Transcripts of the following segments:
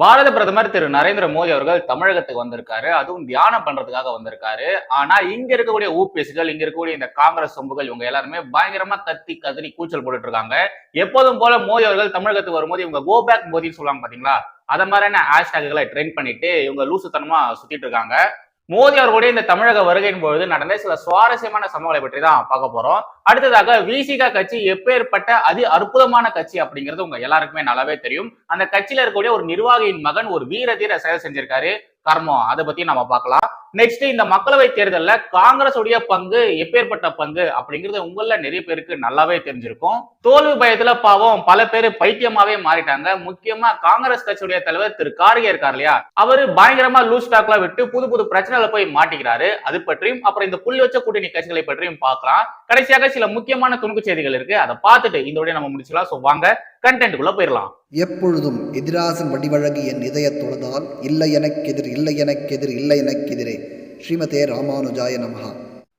பாரத பிரதமர் திரு நரேந்திர மோடி அவர்கள் தமிழகத்துக்கு வந்திருக்காரு. அதுவும் தியானம் பண்றதுக்காக வந்திருக்காரு. ஆனா இங்க இருக்கக்கூடிய ஊபிஎஸ்கள் இங்க இருக்கக்கூடிய இந்த காங்கிரஸ் சொம்புகள் இவங்க எல்லாருமே பயங்கரமா கத்தி கதறி கூச்சல் போட்டுட்டு இருக்காங்க எப்போதும் போல மோடி அவர்கள் தமிழகத்துக்கு வரும்போது இவங்க கோ பேக் மோதின்னு சொல்லுவாங்க பாத்தீங்களா? அத மாதிரியான ஹேஷ்டேக்குகளை ட்ரெண்ட் பண்ணிட்டு இவங்க லூசுத்தனமா சுத்திட்டு இருக்காங்க மோடி அவர்களுடைய இந்த தமிழக வருகையின் பொழுது நடந்த சில சுவாரஸ்யமான சம்பவங்களை பற்றி தான் பார்க்க போறோம். அடுத்ததாக விசிகா கட்சி எப்பேற்பட்ட அதி அற்புதமான கட்சி அப்படிங்கிறது உங்க எல்லாருக்குமே நல்லாவே தெரியும். அந்த கட்சியில இருக்கக்கூடிய ஒரு நிர்வாகியின் மகன் ஒரு வீர தீர செயல் செஞ்சிருக்காரு. கர்மம். அதை பத்தி நம்ம பார்க்கலாம். நெக்ஸ்ட் இந்த மக்களவை தேர்தலில் காங்கிரஸ் உடைய பங்கு எப்பேற்பட்ட பங்கு அப்படிங்கிறது உங்கள நிறைய பேருக்கு நல்லாவே தெரிஞ்சிருக்கும். தோல்வி பயத்துல பாவம் பல பேர் பைத்தியமாவே மாறிட்டாங்க. முக்கியமா காங்கிரஸ் கட்சியுடைய தலைவர் திரு கார்கே இருக்கார் இல்லையா? அவரு பயங்கரமா லூஸ் டாக்லாம் விட்டு புது புது பிரச்சனைகளை போய் மாட்டிக்கிறாரு. அது பற்றியும் அப்புறம் இந்த புள்ளி வச்ச கூட்டணி கட்சிகளை பற்றியும் பார்க்கலாம். கடைசியாக சில முக்கியமான துணுக்கு செய்திகள் இருக்கு. அதை பார்த்துட்டு இந்த உடைய நம்ம முடிச்சுக்கலாம். ஸோ வாங்க கண்டென்ட்டுக்குள்ள போயிடலாம். எப்பொழுதும் எதிராசன் வடிவழகு என் இதய தொழுதால் இல்லை எனக்கெதிர் இல்லை எனக்கெதிர் இல்லை எனக்கெதிரே ஸ்ரீமதே ராமானுஜாய நமஹா.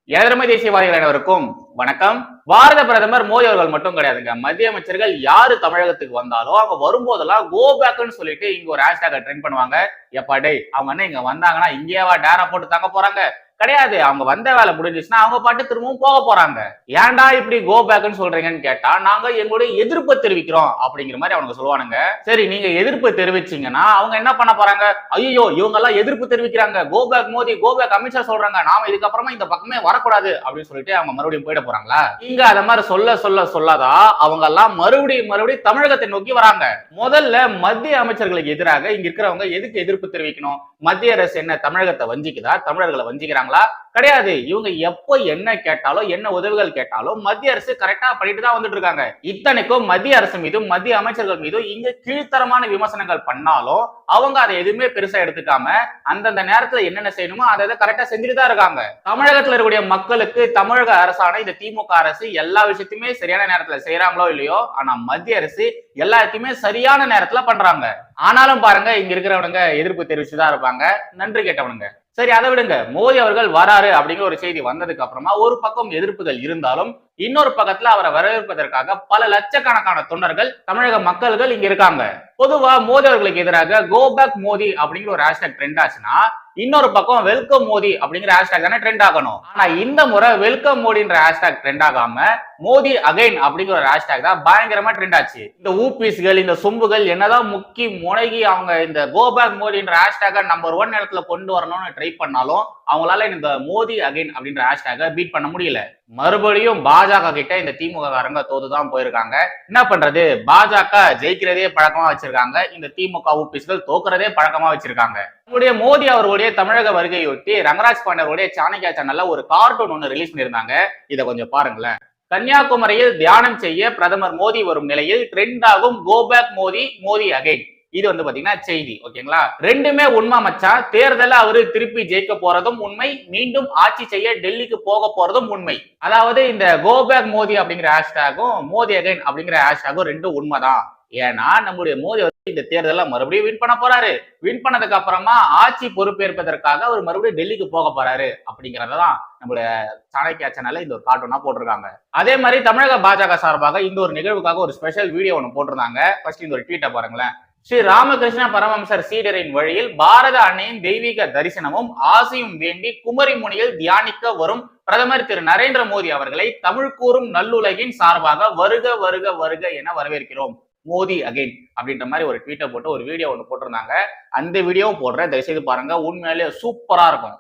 ஏழரை தேசியவாதிகள் அனைவருக்கும் வணக்கம். பாரத பிரதமர் மோடி அவர்கள் மட்டும் கிடையாதுங்க. மத்திய அமைச்சர்கள் யாரு தமிழகத்துக்கு வந்தாலும் அவங்க வரும்போதெல்லாம் கோ பேக்னு சொல்லிட்டு இங்க ஒரு ஹேஷ்டாக ட்ரெண்ட் பண்ணுவாங்க. எப்பா டே அவங்க என்ன இங்க வந்தாங்கன்னா இங்கேவா டேரா போட்டு தங்க போறாங்க. கிடையாது. அவங்க வந்த வேலை முடிஞ்சிச்சுன்னா அவங்க பாட்டு திரும்பவும் போக போறாங்க. ஏன்டா இப்படி கோ பேக்னு சொல்றீங்கன்னு கேட்டா நாங்க எங்களுடைய எதிர்ப்பு தெரிவிக்கிறோம் அப்படிங்கிற மாதிரி அவங்க சொல்லுவானுங்க. சரி நீங்க எதிர்ப்பு தெரிவிச்சீங்கன்னா அவங்க என்ன பண்ண போறாங்க? ஐயோ இவங்க எல்லாம் எதிர்ப்பு தெரிவிக்கிறாங்க. Go back Modi go back Amit Shah சொல்றாங்க. நாம இதுக்கப்புறமா இந்த பக்கமே வரக்கூடாது அப்படின்னு சொல்லிட்டு அவங்க மறுபடியும் போயிட போறாங்களா? நீங்க அத மாதிரி சொல்ல சொல்ல சொல்லாதா அவங்க எல்லாம் மறுபடியும் மறுபடியும் தமிழகத்தை நோக்கி வராங்க. முதல்ல மத்திய அமைச்சர்களுக்கு எதிராக இங்க இருக்கிறவங்க எதுக்கு எதிர்ப்பு தெரிவிக்கணும்? மத்திய அரசு என்ன தமிழகத்தை வஞ்சிக்குதா? தமிழர்களை வஞ்சிக்கிறாங்களா? கிடையாது. இவங்க எப்போ என்ன கேட்டாலும் என்ன உதவிகள் கேட்டாலும் மத்திய அரசு கரெக்டா பண்ணிட்டு தான் வந்துட்டு இருக்காங்க இத்தனைக்கும் மத்திய அரசு மீதும் மத்திய அமைச்சர்கள் மீதும் இங்க கீழ்த்தரமான விமர்சனங்கள் பண்ணாலும் அவங்க அதை எதுவுமே பெருசா எடுத்துக்காம அந்தந்த நேரத்துல என்னென்ன செய்யணுமோ அதை கரெக்டா செஞ்சுட்டு தான் இருக்காங்க. தமிழகத்துல இருக்கக்கூடிய மக்களுக்கு தமிழக அரசான இந்த திமுக அரசு எல்லா விஷயத்தையுமே சரியான நேரத்துல செய்யறாங்களோ இல்லையோ ஆனா மத்திய அரசு எல்லாத்தையுமே சரியான நேரத்துல பண்றாங்க. ஆனாலும் பாருங்க இங்க இருக்கிறவனுங்க எதிர்ப்பு தெரிவிச்சுதான் இருப்பாங்க. நன்றி கேட்டவனுங்க. சரி அதை விடுங்க. மோடி அவர்கள் வராரு அப்படிங்கிற ஒரு செய்தி வந்ததுக்கு அப்புறமா ஒரு பக்கம் எதிர்ப்புகள் இருந்தாலும் இன்னொரு பக்கத்துல அவரை வரவேற்பதற்காக பல லட்சக்கணக்கான தொண்டர்கள் தமிழக மக்கள்கள் இங்க இருக்காங்க. பொதுவா மோடி அவர்களுக்கு எதிராக கோ பேக் மோடி அப்படிங்கிற ஒரு ஹேஷ்டாக் ட்ரெண்ட் ஆச்சுன்னா இன்னொரு பக்கம் வெல்கம் மோடி அப்படிங்கிற ஹேஷ்டாக் தானே ட்ரெண்ட் ஆகணும். ஆனா இந்த முறை வெல்கம் மோடின்ற ஹேஷ்டாக் ட்ரெண்ட் ஆகாம மோடி அகைன் அப்படிங்கிற ஒரு ஹேஷ்டாக் தான் பயங்கரமா ட்ரெண்ட் ஆச்சு. இந்த ஊபிஸ்கள் இந்த சொம்புகள் என்னதான் முக்கி முனகி அவங்க இந்த கோபேக் மோடின்ற ஹேஷ்டாக நம்பர் ஒன் இடத்துல கொண்டு வரணும்னு ட்ரை பண்ணாலும் அவங்களால இந்த மோடி அகைன் அப்படின்ற ஹேஷ்டாக பீட் பண்ண முடியல. மறுபடியும் பாஜக கிட்ட இந்த திமுக காரங்க தோத்துதான் போயிருக்காங்க. என்ன பண்றது? பாஜக ஜெயிக்கிறதே பழக்கமா வச்சிருக்காங்க. இந்த திமுக ஊபிஸ்கள் தோக்குறதே பழக்கமா வச்சிருக்காங்க. நம்முடைய மோடி அவர்களுடைய தமிழக வருகையொட்டி ரங்கராஜ் பாண்டவருடைய சாணக்கியா சேனல்ல ஒரு கார்ட்டூன் ஒன்று ரிலீஸ் பண்ணியிருந்தாங்க. இதை கொஞ்சம் பாருங்களேன். கன்னியாகுமரியில் தியானம் செய்ய பிரதமர் மோடி வரும் நிலையில் ட்ரெண்ட் ஆகும். Go back Modi Modi again இது வந்து பாத்தீங்கன்னா செய்தி ஓகேங்களா? ரெண்டுமே உண்மை மச்சான் தேர்தல அவரு திருப்பி ஜெயிக்க போறதும் உண்மை. மீண்டும் ஆட்சி செய்ய டெல்லிக்கு போக போறதும் உண்மை. அதாவது இந்த கோபேக் மோதி அப்படிங்கிற ஹேஷ்டாகும் மோதி அகைன் அப்படிங்கிற ஹேஷ்டாகும் ரெண்டும் உண்மைதான். ஏன்னா நம்முடைய மோடி வந்து இந்த தேர்தல மறுபடியும் வின் பண்ண போறாரு. வின் பண்ணதுக்கு அப்புறமா ஆட்சி பொறுப்பேற்பதற்காக அவர் மறுபடியும் டெல்லிக்கு போக போறாரு அப்படிங்கறதான் நம்மளுடைய சாணக்கியா சேனல்ல இந்த ஒரு கார்ட்டூனா போட்டிருக்காங்க. அதே மாதிரி தமிழக பாஜக சார்பாக இந்த ஒரு நிகழ்வுக்காக ஒரு ஸ்பெஷல் வீடியோ ஒன்று போட்டிருந்தாங்க. ஃபர்ஸ்ட் இந்த ஒரு ட்வீட்டை பாருங்களேன். ஸ்ரீ ராமகிருஷ்ண பரமம்சர் சீடரின் வழியில் பாரத அன்னையின் தெய்வீக தரிசனமும் ஆசையும் வேண்டி குமரி முனியில் தியானிக்க வரும் பிரதமர் திரு நரேந்திர மோடி அவர்களை தமிழ் கூறும் நல்லுலகின் சார்பாக வருக வருக வருக என வரவேற்கிறோம். மோதி அகைன் அப்படின்ற மாதிரி ஒரு ட்வீட்டை போட்டு ஒரு வீடியோ ஒன்று போட்டிருந்தாங்க. அந்த வீடியோவும் போடுறேன். தயவுசெய்து பாருங்க. உண்மையிலேயே சூப்பரா இருக்கும்.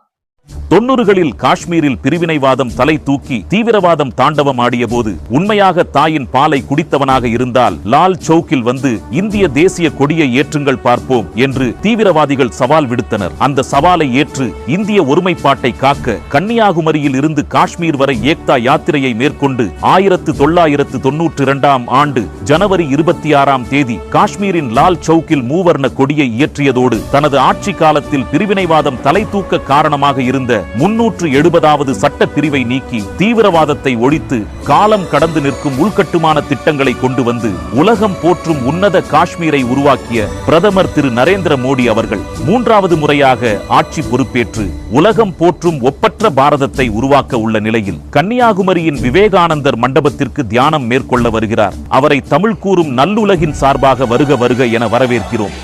தொன்னூறுகளில் காஷ்மீரில் பிரிவினைவாதம் தலை தூக்கி தீவிரவாதம் தாண்டவம் ஆடிய போது உண்மையாக தாயின் பாலை குடித்தவனாக இருந்தால் லால் சௌக்கில் வந்து இந்திய தேசிய கொடியை ஏற்றுங்கள் பார்ப்போம் என்று தீவிரவாதிகள் சவால் விடுத்தனர். அந்த சவாலை ஏற்று இந்திய ஒருமைப்பாட்டை காக்க கன்னியாகுமரியில் இருந்து காஷ்மீர் வரை ஏக்தா யாத்திரையை மேற்கொண்டு ஆயிரத்து தொள்ளாயிரத்து தொன்னூற்றி இரண்டாம் ஆண்டு ஜனவரி இருபத்தி ஆறாம் தேதி காஷ்மீரின் லால் சௌக்கில் மூவர்ண கொடியை இயற்றியதோடு தனது ஆட்சி காலத்தில் பிரிவினைவாதம் தலை தூக்க காரணமாக இருந்த முன்னூற்று எழுபதாவது சட்ட பிரிவை நீக்கி தீவிரவாதத்தை ஒழித்து காலம் கடந்து நிற்கும் உள்கட்டுமான திட்டங்களை கொண்டு வந்து உலகம் போற்றும் உன்னத காஷ்மீரை உருவாக்கிய பிரதமர் திரு நரேந்திர மோடி அவர்கள் மூன்றாவது முறையாக ஆட்சி பொறுப்பேற்று உலகம் போற்றும் ஒப்பற்ற பாரதத்தை உருவாக்க உள்ள நிலையில் கன்னியாகுமரியின் விவேகானந்தர் மண்டபத்திற்கு தியானம் மேற்கொள்ள வருகிறார். அவரை தமிழ் கூறும் நல்லுலகின் சார்பாக வருக வருக என வரவேற்கிறோம்.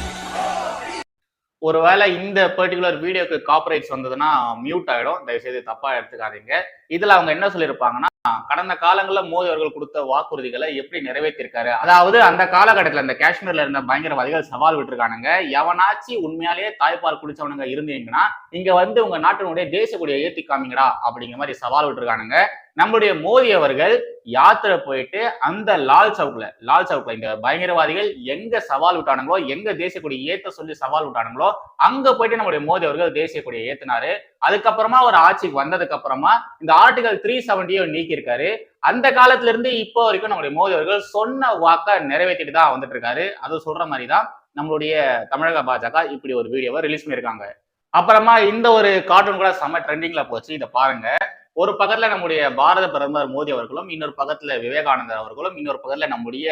ஒருவேளை இந்த பர்டிகுலர் வீடியோக்கு காப்பரேட்ஸ் வந்ததுன்னா மியூட் ஆகிடும் தயவு செய்து தப்பா எடுத்துக்காதீங்க. இதுல அவங்க என்ன சொல்லியிருப்பாங்கன்னா கடந்த காலங்களில் மோடி அவர்கள் கொடுத்த வாக்குறுதிகளை எப்படி நிறைவேற்றிருக்காரு? அதாவது அந்த காலகட்டத்தில் இந்த காஷ்மீர்ல இருந்த பயங்கரவாதிகள் சவால் விட்டுருக்கானுங்க. எவனாச்சு உண்மையாலேயே தாய்ப்பால் குடிச்சவனுங்க இருந்தீங்கன்னா இங்க வந்து உங்க நாட்டினுடைய தேச கொடியை ஏத்தி காமிங்கடா அப்படிங்கிற மாதிரி சவால் விட்டுருக்கானுங்க. நம்மளுடைய மோடி அவர்கள் யாத்திரை போயிட்டு அந்த லால் சவுக்ல லால் சவுக்ல இந்த பயங்கரவாதிகள் எங்க சவால் விட்டானுங்களோ எங்க தேசிய கொடி ஏத்த சொல்லி சவால் விட்டானுங்களோ அங்க போயிட்டு நம்முடைய மோடி அவர்கள் தேசிய கொடியை ஏத்தினாரு. அதுக்கப்புறமா ஒரு ஆட்சிக்கு வந்ததுக்கு அப்புறமா இந்த ஆர்டிகல் த்ரீ செவன்டியோ நீக்கியிருக்காரு. அந்த காலத்துல இருந்து இப்போ வரைக்கும் நம்முடைய மோடி அவர்கள் சொன்ன வாக்க நிறைவேற்றிட்டு தான் வந்துட்டு இருக்காரு அது சொல்ற மாதிரி தான் நம்மளுடைய தமிழக பாஜக இப்படி ஒரு வீடியோவை ரிலீஸ் பண்ணியிருக்காங்க. அப்புறமா இந்த ஒரு கார்ட்டூன் கூட செம்ம ட்ரெண்டிங்ல போச்சு. இதை பாருங்க. ஒரு பக்கத்துல நம்முடைய பாரத பிரதமர் மோடி அவர்களும் இன்னொரு பக்கத்துல விவேகானந்தர் அவர்களும் இன்னொரு பக்கத்துல நம்முடைய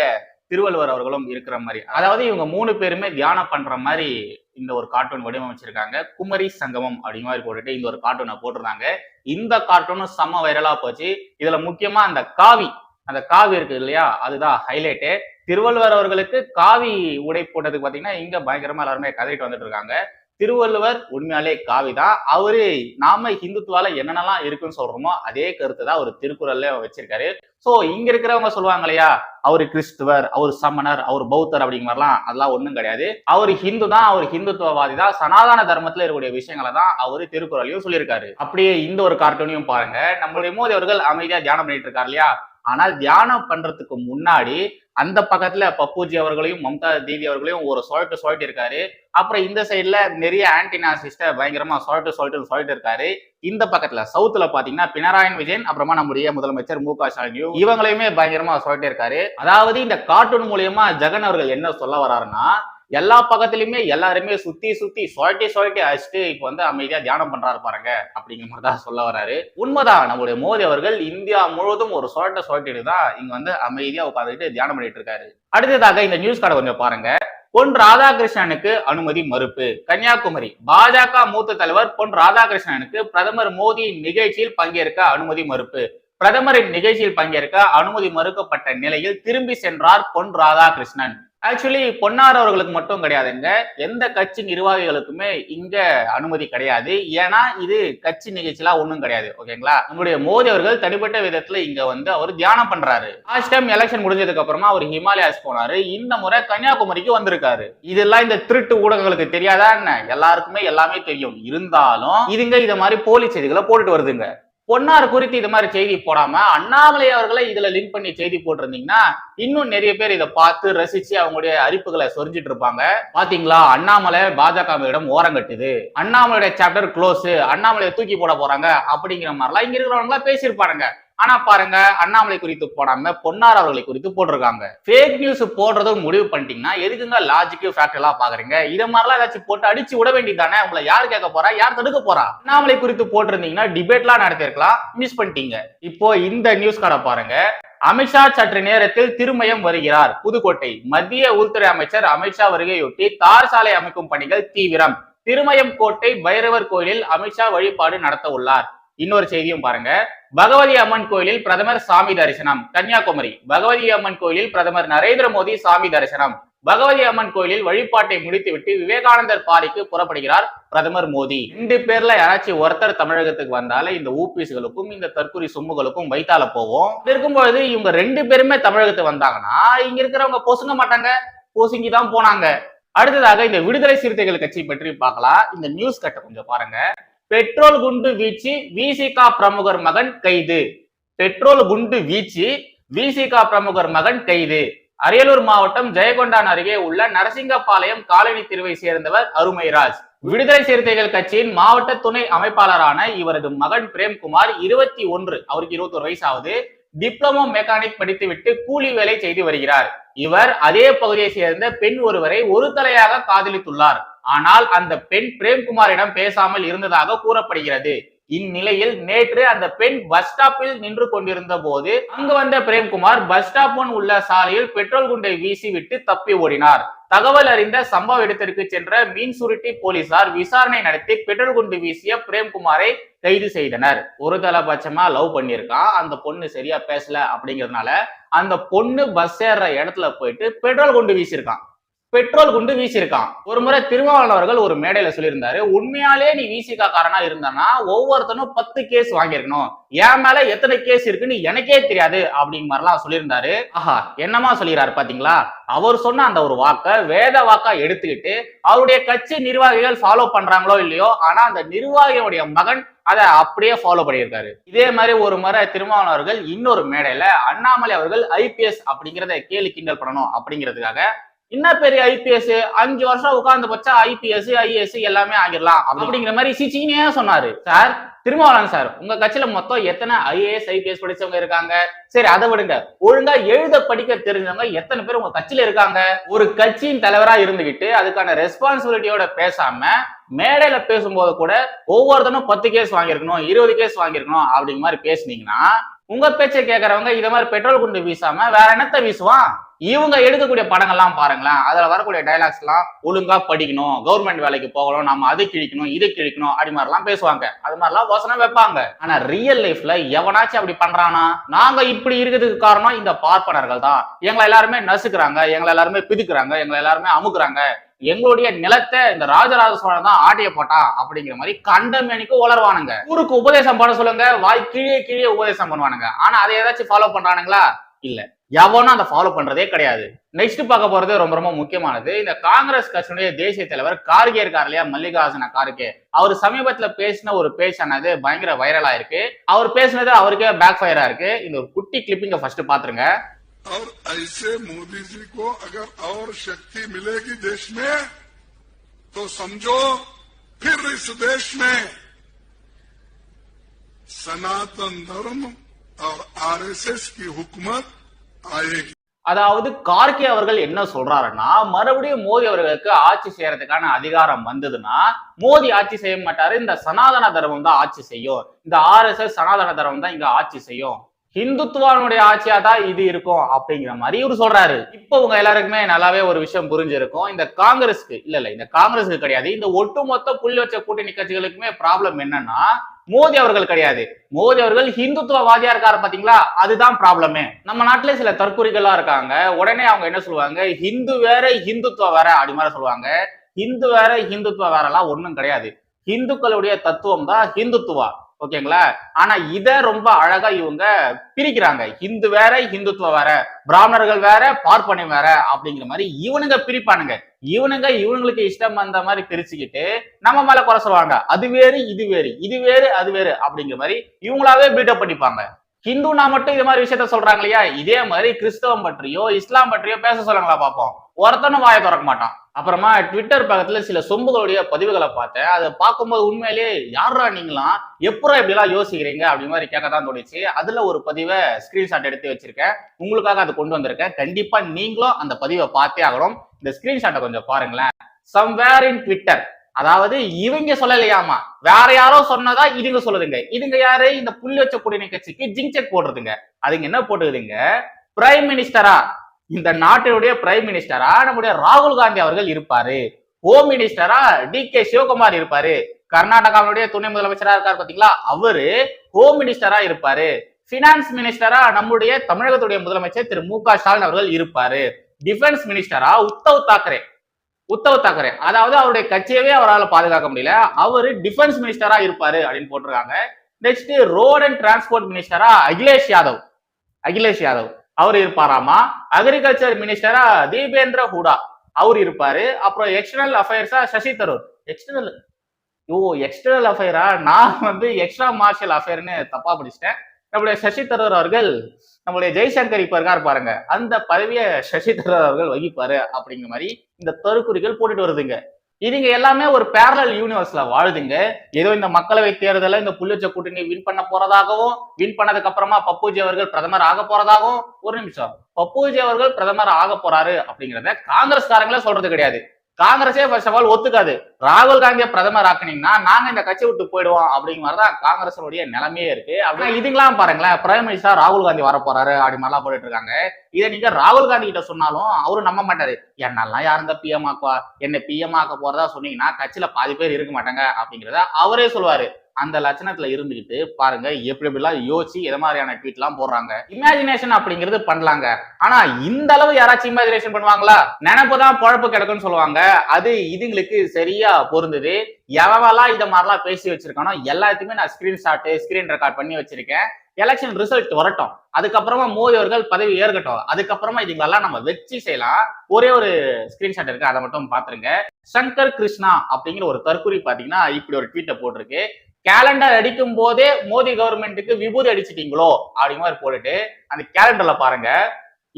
திருவள்ளுவர் அவர்களும் இருக்கிற மாதிரி. அதாவது இவங்க மூணு பேருமே தியானம் பண்ற மாதிரி இந்த ஒரு கார்ட்டூன் வடிவமைச்சிருக்காங்க. குமரி சங்கமம் அப்படிங்கிற மாதிரி போட்டுட்டு இந்த ஒரு கார்ட்டூனை போட்டிருந்தாங்க. இந்த கார்ட்டூனும் செம்ம வைரலா போச்சு. இதுல முக்கியமா அந்த காவி அந்த காவி இருக்கு இல்லையா? அதுதான் ஹைலைட்டு திருவள்ளுவர் அவர்களுக்கு காவி உடை போட்டதுக்கு பாத்தீங்கன்னா இங்க பயங்கரமா எல்லாருமே கதறிட்டு வந்துட்டு இருக்காங்க. திருவள்ளுவர் உண்மையாலே காவி தான் அவரு நாம ஹிந்துத்துவால என்னென்னலாம் இருக்குன்னு சொல்றோமோ அதே கருத்து தான் அவர் திருக்குறள்ல வச்சிருக்காரு. சோ இங்க இருக்கிறவங்க சொல்லுவாங்க இல்லையா அவர் கிறிஸ்துவர் அவர் சமணர் அவர் பௌத்தர் அப்படிங்கிற மாதிரிலாம் அதெல்லாம் ஒண்ணும் கிடையாது. அவர் ஹிந்து தான் அவர் ஹிந்துத்துவவாதி தான் சனாதன தர்மத்துல இருக்கக்கூடிய விஷயங்களை தான் அவர் திருக்குறளையும் சொல்லியிருக்காரு. அப்படியே இந்த ஒரு கார்ட்டூனையும் பாருங்க. நம்மளுடைய மோடி அவர்கள் அமைதியா தியானம் பண்ணிட்டு இருக்காரு இல்லையா? ஆனால் தியானம் பண்றதுக்கு முன்னாடி அந்த பக்கத்துல பப்புஜி அவர்களையும் மம்தா தீதி அவர்களையும் ஒரு சொல்லிட்டு சொல்லிட்டு இருக்காரு. அப்புறம் இந்த சைட்ல நிறைய ஆன்டினாசிஸ்ட பயங்கரமா சொல்லிட்டு சொல்லிட்டு சொல்லிட்டு இருக்காரு. இந்த பக்கத்துல சவுத்துல பாத்தீங்கன்னா பினராயி விஜயன் அப்புறமா நம்முடைய முதலமைச்சர் மு க ஸ்டாலின் இவங்களையுமே பயங்கரமா சொல்லிட்டு இருக்காரு அதாவது இந்த கார்ட்டூன் மூலியமா ஜெகன் அவர்கள் என்ன சொல்ல வர்றாருன்னா எல்லா பக்கத்துலயுமே எல்லாருமே சுத்தி சுத்தி சொலட்டி சொலட்டி அடிச்சுட்டு இப்ப வந்து அமைதியா தியானம் பண்றாரு பாருங்க அப்படிங்கிற மாதிரி தான் சொல்ல வராரு உண்மைதான் நம்முடைய மோடி அவர்கள் இந்தியா முழுவதும் ஒரு சொலட்ட சொலட்டிட்டு தான் இங்க வந்து அமைதியா உட்காந்துட்டு தியானம் பண்ணிட்டு இருக்காரு. அடுத்ததாக இந்த நியூஸ் கார்டை கொஞ்சம் பாருங்க. பொன் ராதாகிருஷ்ணனுக்கு அனுமதி மறுப்பு. கன்னியாகுமரி பாஜக மூத்த தலைவர் பொன் ராதாகிருஷ்ணனுக்கு பிரதமர் மோடி நிகழ்ச்சியில் பங்கேற்க அனுமதி மறுப்பு. பிரதமரின் நிகழ்ச்சியில் பங்கேற்க அனுமதி மறுக்கப்பட்ட நிலையில் திரும்பி சென்றார் பொன் ராதாகிருஷ்ணன். ஆக்சுவலி பொன்னார் அவர்களுக்கு மட்டும் கிடையாதுங்க. எந்த கட்சி நிர்வாகிகளுக்குமே இங்க அனுமதி கிடையாது. ஏன்னா இது கட்சி நிகழ்ச்சிலாம் ஒன்றும் கிடையாது. ஓகேங்களா? நம்முடைய மோடி அவர்கள் தனிப்பட்ட விதத்துல இங்க வந்து அவர் தியானம் பண்றாரு. லாஸ்ட் டைம் எலெக்ஷன் முடிஞ்சதுக்கு அப்புறமா அவர் ஹிமாலயாஸ் போனாரு. இந்த முறை கன்னியாகுமரிக்கு வந்திருக்காரு. இதெல்லாம் இந்த திருட்டு ஊடகங்களுக்கு தெரியாதா என்ன? எல்லாருக்குமே எல்லாமே தெரியும். இருந்தாலும் இதுங்க இத மாதிரி போலி செய்திகளை போட்டுட்டு வருதுங்க. பொன்னார் குறித்து இது மாதிரி செய்தி போடாம அண்ணாமலை அவர்களை இதுல லிங்க் பண்ணி செய்தி போட்டிருந்தீங்கன்னா இன்னும் நிறைய பேர் இதை பார்த்து ரசிச்சு அவங்களுடைய அரிப்புகளை சொரிஞ்சிட்டு இருப்பாங்க. பாத்தீங்களா? அண்ணாமலை பாஜகவிடம் ஓரங்கட்டுது அண்ணாமலையுடைய சாப்டர் க்ளோஸ் அண்ணாமலையை தூக்கி போட போறாங்க அப்படிங்கிற மாதிரிலாம் இங்க இருக்கிறவங்க எல்லாம் பேசியிருப்பாருங்க ஆனா பாருங்க அண்ணாமலை குறித்து போடாம பொன்னார் அவர்களை குறித்து போட்டிருக்காங்க. ஃபேக் நியூஸ் போடுறதும் முடிவு பண்ணிட்டீங்கன்னா எதுக்குங்க லாஜிக் ஃபேக்ட் எல்லாம் பாக்குறீங்க? இதை மாதிரிலாம் ஏதாச்சும் போட்டு அடிச்சு விட வேண்டியதானே உங்களை யார் கேட்க போறா? யார் தடுக்க போறா? அண்ணாமலை குறித்து போட்டிருந்தீங்கன்னா டிபேட்லாம் நடத்திருக்கலாம் மிஸ் பண்ணிட்டீங்க. இப்போ இந்த நியூஸ் கார்டை பாருங்க. அமித்ஷா சற்று நேரத்தில் திருமயம் வருகிறார். புதுக்கோட்டை. மத்திய உள்துறை அமைச்சர் அமித்ஷா வருகையொட்டி தார் சாலை அமைக்கும் பணிகள் தீவிரம். திருமயம் கோட்டை பைரவர் கோயிலில் அமித்ஷா வழிபாடு நடத்த உள்ளார் இன்னொரு செய்தியும் பாருங்க. பகவதி அம்மன் கோயிலில் பிரதமர் சாமி தரிசனம் கன்னியாகுமரி. பகவதி அம்மன் கோயிலில் பிரதமர் நரேந்திர மோடி சாமி தரிசனம். பகவதி அம்மன் கோயிலில் வழிபாட்டை முடித்துவிட்டு விவேகானந்தர் பாறைக்கு புறப்படுகிறார் பிரதமர் மோடி. ரெண்டு பேர்ல யாராச்சும் ஒருத்தர் தமிழகத்துக்கு வந்தாலே இந்த ஊபிஸ்களுக்கும் இந்த தற்கொலை சொம்புகளுக்கும் வைத்தால போவோம். அப்படி இருக்கும்பொழுது இவங்க ரெண்டு பேருமே தமிழகத்துக்கு வந்தாங்கன்னா இங்க இருக்கிறவங்க பொசுங்க மாட்டாங்க. பொசுங்கி தான் போனாங்க. அடுத்ததாக இந்த விடுதலை சிறுத்தைகள் கட்சி பற்றி பார்க்கலாம். இந்த நியூஸ் கட்டை கொஞ்சம் பாருங்க. பெட்ரோல் குண்டு வீச்சு விசிகா பிரமுகர் மகன் கைது. பெட்ரோல் குண்டு வீச்சு விசிகா பிரமுகர் மகன் கைது. அரியலூர் மாவட்டம் ஜெயகொண்டான் அருகே உள்ள நரசிங்கபாளையம் காலனி தெருவை சேர்ந்தவர் அருமைராஜ். விடுதலை சிறுத்தைகள் கட்சியின் மாவட்ட துணை அமைப்பாளரான இவரது மகன் பிரேம்குமார் இருபத்தி ஒன்று அவருக்கு இருபத்தி ஒரு வயசாவது டிப்ளமோ மெக்கானிக் படித்துவிட்டு கூலி வேலை செய்து வருகிறார். இவர் அதே பகுதியை சேர்ந்த பெண் ஒருவரை ஒரு தலையாக காதலித்துள்ளார். ஆனால் அந்த பெண் பிரேம்குமாரிடம் பேசாமல் இருந்ததாக கூறப்படுகிறது. இந்நிலையில் நேற்று அந்த பெண் பஸ் ஸ்டாப்பில் நின்று கொண்டிருந்த போது அங்கு வந்த பிரேம்குமார் பஸ் ஸ்டாப் முன் உள்ள சாலையில் பெட்ரோல் குண்டை வீசிவிட்டு தப்பி ஓடினார். தகவல் அறிந்த சம்பவ இடத்திற்கு சென்ற மீன் சுருட்டி போலீசார் விசாரணை நடத்தி பெட்ரோல் குண்டு வீசிய பிரேம்குமாரை கைது செய்தனர். ஒரு தலைபட்சமா லவ் பண்ணியிருக்கான் அந்த பொண்ணு சரியா பேசல அப்படிங்கறதுனால அந்த பொண்ணு பஸ் ஏறுற இடத்துல போயிட்டு பெட்ரோல் குண்டு வீசியிருக்கான். பெட்ரோல் குண்டு வீசியிருக்கான். ஒரு முறை திருமாவளவன் அவர்கள் ஒரு மேடையில சொல்லியிருந்தாரு உண்மையாலே நீ விசிகா காரனா இருந்தனா ஒவ்வொருத்தனும் பத்து கேஸ் வாங்கியிருக்கணும். என் மேல எத்தனை கேஸ் இருக்குன்னு எனக்கே தெரியாது அப்படிங்கிற மாதிரிலாம் சொல்லியிருந்தாரு. ஆஹா என்னமா சொல்லிடுறாரு பாத்தீங்களா? அவர் சொன்ன அந்த ஒரு வாக்க வேத வாக்கா எடுத்துக்கிட்டு அவருடைய கட்சி நிர்வாகிகள் ஃபாலோ பண்றாங்களோ இல்லையோ ஆனா அந்த நிர்வாகியுடைய மகன் அதை அப்படியே ஃபாலோ பண்ணியிருக்காரு. இதே மாதிரி ஒரு முறை திருமாவளவன் அவர்கள் இன்னொரு மேடையில அண்ணாமலை அவர்கள் ஐபிஎஸ் அப்படிங்கிறத கேலி கிண்டல் பண்ணணும் அப்படிங்கிறதுக்காக என்ன பெரிய ஐபிஎஸ் அஞ்சு வருஷம் உட்கார்ந்து வச்சா ஐபிஎஸ் ஐஏஎஸ் எல்லாமே ஆகிடலாம். அப்படிங்கிற மாதிரி சிச்சினே சொன்னாரு. Sir Thirumavalavan sir. உங்க கட்சியில மொத்தம் எத்தனை ஐஏஎஸ் ஐபிஎஸ் படிச்சவங்க இருக்காங்க? சரி அதை விடுங்க. ஒழுங்கா எழுத படிக்க தெரிஞ்சவங்க எத்தனை பேர் உங்க கட்சியில இருக்காங்க? ஒரு கட்சியின் தலைவரா இருந்துகிட்டு அதுக்கான ரெஸ்பான்சிபிலிட்டியோட பேசாம மேடையில பேசும்போது கூட ஒவ்வொருத்தனும் பத்து கேஸ் வாங்கியிருக்கணும் இருபது கேஸ் வாங்கியிருக்கணும் அப்படிங்கிற மாதிரி பேசுனீங்கன்னா உங்க பேச்சை கேட்கறவங்க இதை மாதிரி பெட்ரோல் குண்டு வீசாம வேற என்னத்த வீசுவான்? இவங்க எடுக்கக்கூடிய படங்கள்லாம் பாருங்களேன். அதுல வரக்கூடிய டைலாக்ஸ் எல்லாம் ஒழுங்கா படிக்கணும். கவர்மெண்ட் வேலைக்கு போகணும். நம்ம அது கிழிக்கணும் இது கிழிக்கணும் அப்படி மாதிரிலாம் பேசுவாங்க. அது மாதிரிலாம் வசனம் வைப்பாங்க. ஆனா ரியல் லைஃப்ல எவனாச்சும் அப்படி பண்றானா? நாங்க இப்படி இருக்கிறதுக்கு காரணம் இந்த பார்ப்பனர்கள் தான். எங்களை எல்லாருமே நசுக்கிறாங்க. எங்களை எல்லாருமே பிதுக்குறாங்க. எங்களை எல்லாருமே அமுக்குறாங்க. எங்களுடைய நிலத்தை இந்த ராஜராஜ சோழன் தான் ஆட்டிய போட்டான் அப்படிங்கிற மாதிரி கண்டமேனிக்கு உளர்வானுங்க ஊருக்கு உபதேசம் பண்ண சொல்லுங்க வாய் கீழே கீழே உபதேசம் பண்ணுவானுங்க. ஆனா அதை ஏதாச்சும் ஃபாலோ பண்றானுங்களா? இல்ல. எவனும் அதை ஃபாலோ பண்றதே கிடையாது. நெக்ஸ்ட் பார்க்க போறது ரொம்ப ரொம்ப முக்கியமானது. இந்த காங்கிரஸ் கட்சியினுடைய தேசிய தலைவர் கார்கே இருக்கார் இல்லையா? மல்லிகார்ஜுன கார்கே. அவர் சமீபத்துல பேசின ஒரு பேச்சானது பயங்கர வைரலா இருக்கு அவர் பேசினது அவருக்கே பேக் ஃபயரா இருக்கு. இந்த ஒரு குட்டி கிளிப்பிங்க ஃபர்ஸ்ட் பாத்துருங்க और ऐसे मोदी जी को अगर और शक्ति मिलेगी देश में तो समझो फिर इस देश में सनातन धर्म और आरएसएस की हुकूमत आएगी அதாவது கார்கே அவர்கள் என்ன சொல்றாருன்னா மறுபடியும் மோடி அவர்களுக்கு ஆட்சி செய்யறதுக்கான அதிகாரம் வந்ததுன்னா மோடி ஆட்சி செய்ய மாட்டாரு இந்த சனாதன தர்மம் தான் ஆட்சி செய்யும் இந்த ஆர்எஸ்எஸ் சனாதன தர்மம் தான் இங்க ஆட்சி செய்யும் ஹிந்துத்துவானுடைய ஆட்சியா தான் இது இருக்கும் அப்படிங்கிற மாதிரி இவர் சொல்றாரு. இப்போ உங்க எல்லாருக்குமே நல்லாவே ஒரு விஷயம் புரிஞ்சிருக்கும். இந்த காங்கிரஸ்க்கு இல்ல இல்ல இந்த காங்கிரஸுக்கு கிடையாது. இந்த ஒட்டுமொத்த புள்ளி வச்ச கூட்டணி கட்சிகளுக்குமே ப்ராப்ளம் என்னன்னா மோடி அவர்கள் கிடையாது. மோடி அவர்கள் ஹிந்துத்துவவாதியா இருக்காரு பாத்தீங்களா? அதுதான் ப்ராப்ளமே நம்ம நாட்டுல சில தற்குறிகளா இருக்காங்க. உடனே அவங்க என்ன சொல்லுவாங்க? ஹிந்து வேற ஹிந்துத்துவ வேற அப்படி மாதிரி சொல்லுவாங்க. ஹிந்து வேற ஹிந்துத்துவ வேறலாம் ஒன்றும் கிடையாது. ஹிந்துக்களுடைய தத்துவம் தான் ஹிந்துத்துவா ஓகேங்களா ஆனா இத ரொம்ப அழகா இவங்க பிரிக்கிறாங்க. ஹிந்து வேற ஹிந்துத்துவ வேற பிராமணர்கள் வேற பார்ப்பனை வேற அப்படிங்கிற மாதிரி இவனுங்க பிரிப்பானுங்க. இவனுங்க இவனுங்களுக்கு இஷ்டம் அந்த மாதிரி பிரிச்சுக்கிட்டு நம்ம மேல குறை சொல்லுவாங்க. அது வேறு இது வேறு இது வேறு அது வேறு அப்படிங்கிற மாதிரி இவங்களாவே பீட்டப் பண்ணிப்பாங்க. ஹிந்துனா மட்டும் இது மாதிரி விஷயத்த சொல்றாங்க இல்லையா? இதே மாதிரி கிறிஸ்தவம் பற்றியோ இஸ்லாம் பற்றியோ பேச சொல்லுங்களா பார்ப்போம் ஒருத்தனும் வாயை திறக்க மாட்டான். அப்புறமா ட்விட்டர் பக்கத்துல சில சொம்புகளுடைய பதிவுகளை பார்த்தேன். அதை பார்க்கும்போது உண்மையிலேயே யாரா நீங்களாம்? எப்பரா இப்படி எல்லாம் யோசிக்கிறீங்க? அப்படி மாதிரி கேட்க தான் தோணுச்சு. அதுல ஒரு பதிவை ஸ்கிரீன்ஷாட் எடுத்து வச்சிருக்கேன். உங்களுக்காக அதை கொண்டு வந்திருக்கேன். கண்டிப்பா நீங்களும் அந்த பதிவை பார்த்தே ஆகணும். இந்த ஸ்கிரீன்ஷாட்டை கொஞ்சம் பாருங்களேன். சம்வேர் இன் ட்விட்டர் அதாவது இவங்க சொல்லலையாமா? வேற யாரோ சொன்னதா இதுங்க சொல்லுதுங்க. இதுங்க யாரு? இந்த புள்ளி வச்ச குடிநீர் கட்சிக்கு ஜிங்செக் போடுறதுங்க. அதுங்க என்ன போட்டுக்குதுங்க? பிரைம் மினிஸ்டரா இந்த நாட்டினுடைய பிரைம் மினிஸ்டரா நம்முடைய ராகுல் காந்தி அவர்கள் இருப்பாரு. ஹோம் மினிஸ்டரா டி கே சிவகுமார் இருப்பாரு. கர்நாடகாவுடைய துணை முதலமைச்சரா இருக்காரு பாத்தீங்களா? அவரு ஹோம் மினிஸ்டரா இருப்பாரு. பினான்ஸ் மினிஸ்டரா நம்முடைய தமிழகத்துடைய முதலமைச்சர் திரு மு க ஸ்டாலின் அவர்கள் இருப்பாரு. டிஃபென்ஸ் மினிஸ்டரா உத்தவ் தாக்கரே. உத்தவ் தாக்கரே. அதாவது அவருடைய கட்சியவே அவரால் பாதுகாக்க முடியல. அவர் டிஃபென்ஸ் மினிஸ்டரா இருப்பாரு அப்படின்னு போட்டிருக்காங்க. நெக்ஸ்ட் ரோட் அண்ட் டிரான்ஸ்போர்ட் மினிஸ்டரா அகிலேஷ் யாதவ். அகிலேஷ் யாதவ். அவர் இருப்பாராமா? அக்ரிகல்ச்சர் மினிஸ்டரா தீபேந்திர ஹூடா. அவர் இருப்பாரு. அப்புறம் எக்ஸ்டர்னல் அஃபேர்ஸா சசி தரூர். எக்ஸ்டர்னல் ஓ எக்ஸ்டர்னல் அஃபேரா நான் வந்து எக்ஸ்ட்ரா மார்ஷியல் அஃபேர்னு தப்பா படிச்சிட்டேன். நம்முடைய சசி தரூர் அவர்கள் நம்மளுடைய ஜெய்சங்கர் இப்ப இருக்கார் பாருங்க அந்த பதவியை சசி தரூர் அவர்கள் வகிப்பாரு அப்படிங்கிற மாதிரி இந்த தருக்குறிகள் போட்டுட்டு வருதுங்க. இதுங்க எல்லாமே ஒரு பேரலல் யூனிவர்ஸ்ல வாழுதுங்க. ஏதோ இந்த மக்களவை தேர்தல இந்த புள்ளிச்ச கூட்டணி வின் பண்ண போறதாகவும் வின் பண்ணதுக்கு அப்புறமா பப்புஜி அவர்கள் பிரதமர் ஆக போறதாகவும் ஒரு நிமிஷம். பப்புஜி அவர்கள் பிரதமர் ஆக போறாரு அப்படிங்கிறத காங்கிரஸ்காரங்களே சொல்றது கிடையாது. காங்கிரஸே ஃபர்ஸ்ட் ஆஃப் ஆல் ஒத்துக்காது. ராகுல் காந்தியை பிரதமர் ஆக்குனீங்கன்னா நாங்க இந்த கட்சி விட்டு போயிடுவோம் அப்படிங்கிற மாதிரி தான் காங்கிரஸனுடைய நிலைமையே இருக்கு. அப்படின்னா இதுங்களாம் பாருங்களேன் பிரைம் மினிஸ்டர் ராகுல் காந்தி வர போறாரு அப்படி மாதிரிலாம் போட்டுட்டு இருக்காங்க. இதை நீங்க ராகுல் காந்தி கிட்ட சொன்னாலும் அவரும் நம்ப மாட்டாரு. என்னெல்லாம் யாருங்க பிஎம் ஆக்குவா? என்ன பிஎம் ஆக்க போறதா சொன்னீங்கன்னா கட்சியில பாதி பேர் இருக்க மாட்டாங்க அப்படிங்கிறத அவரே சொல்லுவாரு. அந்த லட்சணத்துல இருந்துகிட்டு பாருங்க எப்படி எப்படிலாம் யோசிச்சு எது மாதிரியான ட்வீட் எல்லாம் போடுறாங்க. இமேஜினேஷன் அப்படிங்கிறது பண்ணலாங்க. ஆனா இந்த அளவு யாராச்சும் இமேஜினேஷன் பண்ணுவாங்களா? நினைப்புதான் குழப்பு கிடக்குன்னு சொல்லுவாங்க. அது இதுங்களுக்கு சரியா பொருந்தது. எவெல்லாம் இதை மாதிரிலாம் பேசி வச்சிருக்கானோ எல்லாத்தையுமே நான் ஸ்கிரீன்ஷாட் ஸ்கிரீன் ரெக்கார்ட் பண்ணி வச்சிருக்கேன். எலெக்ஷன் ரிசல்ட் வரட்டும். அதுக்கப்புறமா மோடி அவர்கள் பதவி ஏற்கட்டும். அதுக்கப்புறமா இதுங்களெல்லாம் நம்ம வச்சு செய்யலாம். ஒரே ஒரு ஸ்கிரீன்ஷாட் இருக்கு அதை மட்டும் பாத்துருங்க சங்கர் கிருஷ்ணா அப்படிங்கிற ஒரு தற்கொலை பாத்தீங்கன்னா இப்படி ஒரு ட்வீட்டை போட்டிருக்கு. கேலண்டர் அடிக்கும் போதே மோடி கவர்மெண்ட்டுக்கு விபூதி அடிச்சிட்டீங்களோ? அப்படிங்கிற மாதிரி போட்டுட்டு அந்த கேலண்டர்ல பாருங்க.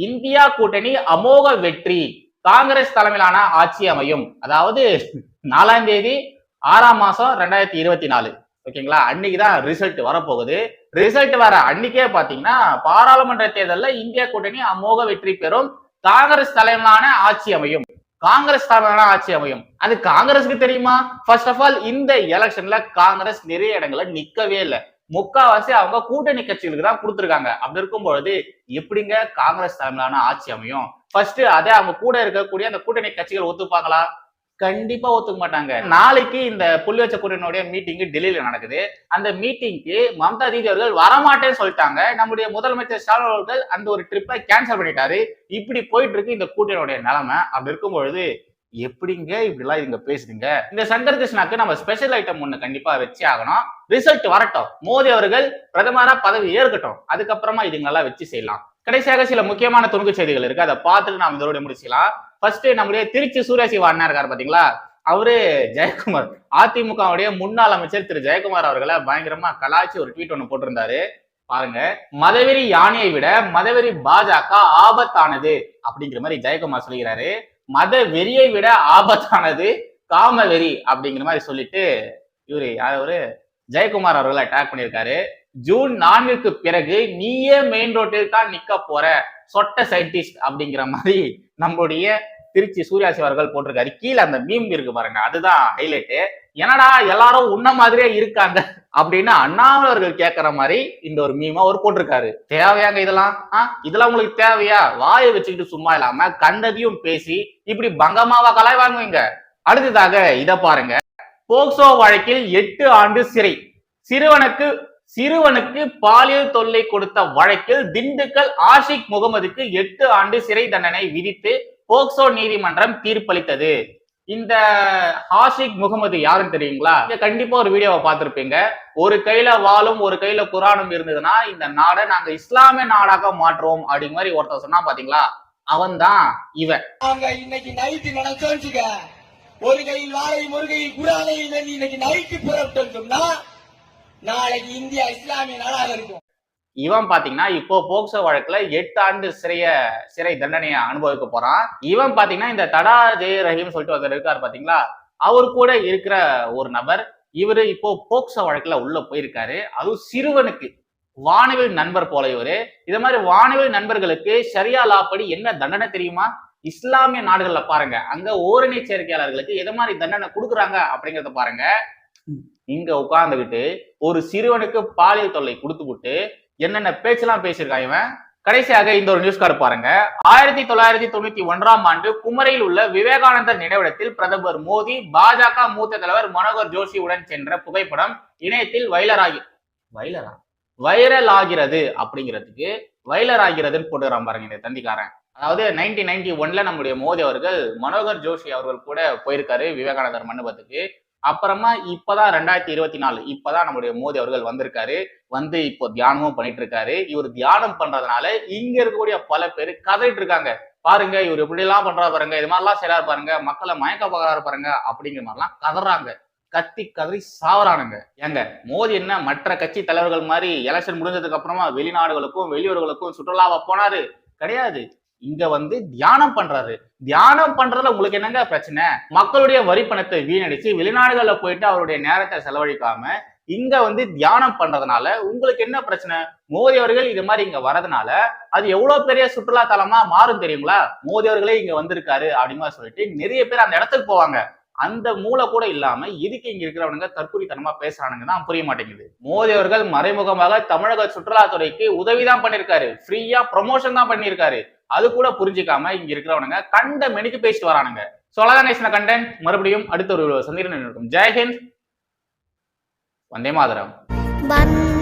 இந்தியா கூட்டணி அமோக வெற்றி. காங்கிரஸ் தலைமையிலான ஆட்சி அமையும். அதாவது நாலாம் தேதி ஆறாம் மாசம் ரெண்டாயிரத்தி இருபத்தி நாலு. ஓகேங்களா? அன்னைக்கு தான் ரிசல்ட் வரப்போகுது. ரிசல்ட் வர அன்னைக்கே பாத்தீங்கன்னா பாராளுமன்ற தேர்தலில் இந்தியா கூட்டணி அமோக வெற்றி பெறும். காங்கிரஸ் தலைமையிலான ஆட்சி அமையும். காங்கிரஸ் தலைமையிலான ஆட்சி அமையும். அது காங்கிரஸுக்கு தெரியுமா? ஃபர்ஸ்ட் ஆஃப் ஆல் இந்த எலெக்ஷன்ல காங்கிரஸ் நிறைய இடங்கள்ல நிக்கவே இல்லை. முக்காவாசி அவங்க கூட்டணி கட்சிகளுக்கு தான் கொடுத்துருக்காங்க. அப்படி இருக்கும் பொழுது எப்படிங்க காங்கிரஸ் தலைமையிலான ஆட்சி அமையும்? ஃபர்ஸ்ட் அதே அவங்க கூட இருக்கக்கூடிய அந்த கூட்டணி கட்சிகள் ஒத்துப்பாங்களா? கண்டிப்பா ஒத்துக்க மாட்டாங்க. நாளைக்கு இந்த புள்ளி வச்ச கூட்டணியுடைய மீட்டிங் டெல்லியில நடக்குது. அந்த மீட்டிங்க்கு மம்தா தீதி அவர்கள் வரமாட்டேன்னு சொல்லிட்டாங்க. நம்முடைய முதலமைச்சர் ஸ்டாலின் அவர்கள் அந்த ஒரு ட்ரிப்பை கேன்சல் பண்ணிட்டாரு. இப்படி போயிட்டு இருக்கு இந்த கூட்டணியுடைய நிலைமை. அப்படி இருக்கும் பொழுது எப்படிங்க இப்படிலாம் இங்க பேசுறீங்க இந்த சங்கர் கிருஷ்ணாக்கு நம்ம ஸ்பெஷல் ஐட்டம் ஒண்ணு கண்டிப்பா வச்சே ஆகணும். ரிசல்ட் வரட்டும். மோடி அவர்கள் பிரதமரா பதவி ஏற்கட்டும். அதுக்கப்புறமா இதுங்கெல்லாம் வச்சு செய்யலாம். கடைசியாக சில முக்கியமான துணுக்கு செய்திகள் இருக்கு. அதை பார்த்துட்டு நாம் இதோட முடிச்சுக்கலாம். ஃபர்ஸ்ட் நம்முடைய திருச்சி சூர்யா அண்ணா இருக்காரு பாத்தீங்களா? அவரு ஜெயக்குமார். அதிமுகவுடைய முன்னாள் அமைச்சர் திரு ஜெயக்குமார் அவர்களை பயங்கரமா கலாச்சி ஒரு ட்வீட் ஒன்று போட்டிருந்தாரு. பாருங்க. மதவெறி யானையை விட மதவெறி பாஜக ஆபத்தானது அப்படிங்கிற மாதிரி ஜெயக்குமார் சொல்லுகிறாரு மத வெறியை விட ஆபத்தானது காமவெறி அப்படிங்கிற மாதிரி சொல்லிட்டு இவரு அவரு? ஜெயக்குமார் அவர்களை அட்டாக் பண்ணியிருக்காரு. ஜூன் நான்குக்கு பிறகு நீயே மெயின் ரோட்டில் தான் நிக்க போற சொட்ட சயின்டிஸ்ட் அப்படிங்கிற மாதிரி நம்மளுடைய திருச்சி சூர்யா சிவர்கள் அவர்கள் போட்டிருக்காரு. கீழே அந்த மீம் இருக்கு பாருங்க. அதுதான் ஹைலைட்டு என்னடா எல்லாரும் உன்ன மாதிரியே இருக்காங்க அப்படின்னு அண்ணாமலை அவர்கள் மாதிரி இந்த ஒரு மீமா அவர் போட்டிருக்காரு. தேவையாங்க இதெல்லாம்? ஆஹ் இதெல்லாம் உங்களுக்கு தேவையா? வாயை வச்சுக்கிட்டு சும்மா இல்லாம கண்டதையும் பேசி இப்படி பங்கமாவா கலாய் வாங்குவீங்க? அடுத்ததாக இத பாருங்க. போக்சோ வழக்கில் எட்டு ஆண்டு சிறை. சிறுவனுக்கு சிறுவனுக்கு பாலியல் தொல்லை கொடுத்த வழக்கில் திண்டுக்கல் ஆஷிக் முகமதுக்கு எட்டு ஆண்டு சிறை தண்டனை விதித்து போக்சோ நீதிமன்றம் தீர்ப்பளித்தது. இந்த ஆஷிக் முகமது யாருன்னு தெரியுங்களா? கண்டிப்பா ஒரு வீடியோவை பார்த்திருப்பீங்க. ஒரு கையில வாழும் ஒரு கையில குரானும் இருந்ததுன்னா இந்த நாடை நாங்க இஸ்லாமிய நாடாக மாற்றுவோம் அப்படிங்கிற மாதிரி ஒருத்தர் சொன்னா பாத்தீங்களா? அவன்தான் இவன். இன்னைக்கு நைட்டு நினைச்சோம் ஒரு கையில் வாழை ஒரு கையில் குரானை இன்னைக்கு நைட்டு புறப்பட்டோம்னா நாளைக்கு இந்தியா இஸ்லாமிய நாடாக இருக்கும். இவன் பாத்தீங்கன்னா இப்போ போக்சோ வழக்குல எட்டு ஆண்டு சிறைய சிறை தண்டனையை அனுபவிக்க போறான். இவன் பாத்தீங்கன்னா இந்த தடா ஜெய ரஹீம் சொல்லிட்டு ஒருத்தர் இருக்காரு பாத்தீங்களா? அவர் கூட இருக்கிற ஒரு நபர் இவரு இப்போ போக்சோ வழக்குல உள்ள போயிருக்காரு. அதுவும் சிறுவனுக்கு. வானவில் நண்பர் போல இவரு இது மாதிரி வானவில் நண்பர்களுக்கு சரியா லாப்படி என்ன தண்டனை தெரியுமா? இஸ்லாமிய நாடுகள்ல பாருங்க. அங்க ஓரணி சேர்க்கையாளர்களுக்கு எது மாதிரி தண்டனை கொடுக்குறாங்க அப்படிங்கறத பாருங்க. இங்க உட்கார்ந்துகிட்டு ஒரு சிறுவனுக்கு பாலியல் தொல்லை கொடுத்து விட்டு என்னென்ன பேச்செல்லாம் பேசியிருக்கான் இவன்? கடைசியாக இந்த ஒரு நியூஸ் கார்டு பாருங்க. ஆயிரத்தி தொள்ளாயிரத்தி தொண்ணூத்தி ஒன்றாம் ஆண்டு குமரியில் உள்ள விவேகானந்தர் நினைவிடத்தில் பிரதமர் மோடி பாஜக மூத்த தலைவர் மனோகர் ஜோஷியுடன் சென்ற புகைப்படம் இணையத்தில் வைலராகி வைலரா வைரல்? ஆகிறது அப்படிங்கிறதுக்கு வைலர் ஆகிறதுன்னு போட்டுக்கிறான் பாருங்க இந்த தந்திக்காரன். அதாவது நைன்டீன் நைன்டி ஒன்ல நம்முடைய மோடி அவர்கள் மனோகர் ஜோஷி அவர்கள் கூட போயிருக்காரு விவேகானந்தர் மண்டபத்துக்கு. அப்புறமா இப்பதான் ரெண்டாயிரத்தி இருபத்தி நாலு இப்பதான் நம்முடைய மோடி அவர்கள் வந்திருக்காரு. வந்து இப்போ தியானமும் பண்ணிட்டு இருக்காரு இவர் தியானம் பண்றதுனால இங்க இருக்கக்கூடிய பல பேர் கதறிட்டு இருக்காங்க. பாருங்க இவர் இப்படி எல்லாம் பண்றாரு பாருங்க இது மாதிரிலாம் செய்யறாரு பாருங்க மக்களை மயக்க பார்க்கறாரு பாருங்க அப்படிங்கிற மாதிரிலாம் கதறாங்க. கத்தி கதறி சாவறானுங்க. ஏங்க மோடி என்ன மற்ற கட்சி தலைவர்கள் மாதிரி எலெக்ஷன் முடிஞ்சதுக்கு அப்புறமா வெளிநாடுகளுக்கும் வெளியூர்களுக்கும் சுற்றுலாவை போனாரு? கிடையாது. இங்க வந்து தியானம் பண்றாரு. தியானம் பண்றதுல உங்களுக்கு என்னங்க பிரச்சனை? மக்களுடைய வரி பணத்தை வீணடிச்சு வெளிநாடுகள்ல போயிட்டு அவருடைய நேரத்தை செலவழிக்காம இங்க வந்து தியானம் பண்றதுனால உங்களுக்கு என்ன பிரச்சனை? மோதி அவர்கள் இது மாதிரி இங்க வரதுனால அது எவ்வளவு பெரிய சுற்றுலா தலமா மாறும் தெரியுங்களா? மோதி அவர்களே இங்க வந்திருக்காரு அப்படின்னு சொல்லிட்டு நிறைய பேர் அந்த இடத்துக்கு போவாங்க. அந்த மூளை கூட இல்லாம எதுக்கு இங்க இருக்கிறவனுங்க தற்கொலைத்தனமா பேசுறானுங்க தான் புரிய மாட்டேங்குது. மோடி அவர்கள் மறைமுகமாக தமிழக சுற்றுலாத்துறைக்கு உதவி தான் பண்ணிருக்காரு ஃப்ரீயா ப்ரொமோஷன் தான் பண்ணியிருக்காரு. அது கூட புரிஞ்சுக்காம இங்க இருக்கிறவனுங்க கண்ட மெனிக்கு பேசிட்டு வரானுங்க. நேஷன கண்டென்ட் மறுபடியும் அடுத்த ஒரு சந்திரன் இருக்கும் ஜெயஹிந்த் வந்தே மாதரம். வந்தே